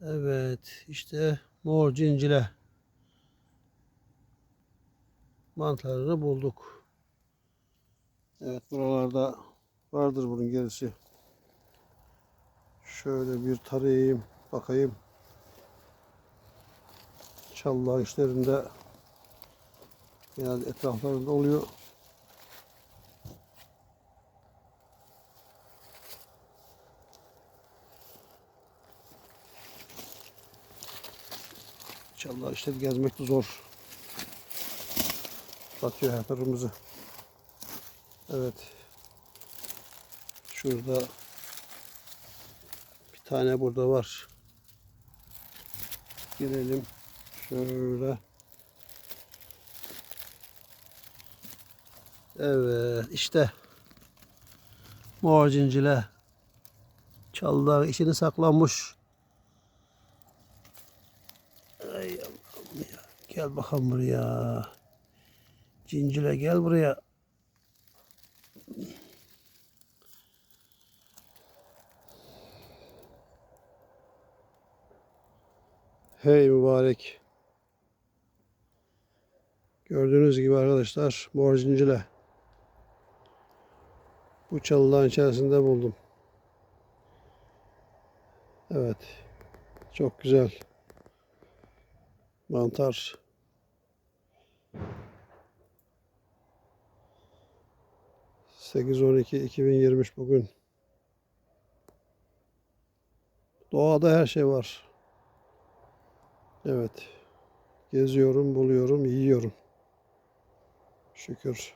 Evet işte mor cincile mantarını bulduk. Evet buralarda vardır bunun gerisi. Şöyle bir tarayayım bakayım. Çallar işlerinde genelde etraflarında oluyor. Çallar işte gezmek de zor. Batıyor her tarafımızı. Evet. Şurada bir tane burada var. Girelim. Şöyle. Evet işte. Mor cincile. Çallar içini saklanmış. Ay Allah'ım ya. Gel bakalım buraya. Cincile gel buraya. Hey mübarek. Gördüğünüz gibi arkadaşlar mor cincile. Bu çalıların içerisinde buldum. Evet. Çok güzel. Mantar. Sekiz on iki iki bin yirmiş bugün. Doğada her şey var. Evet. Geziyorum, buluyorum, yiyorum. Şükür.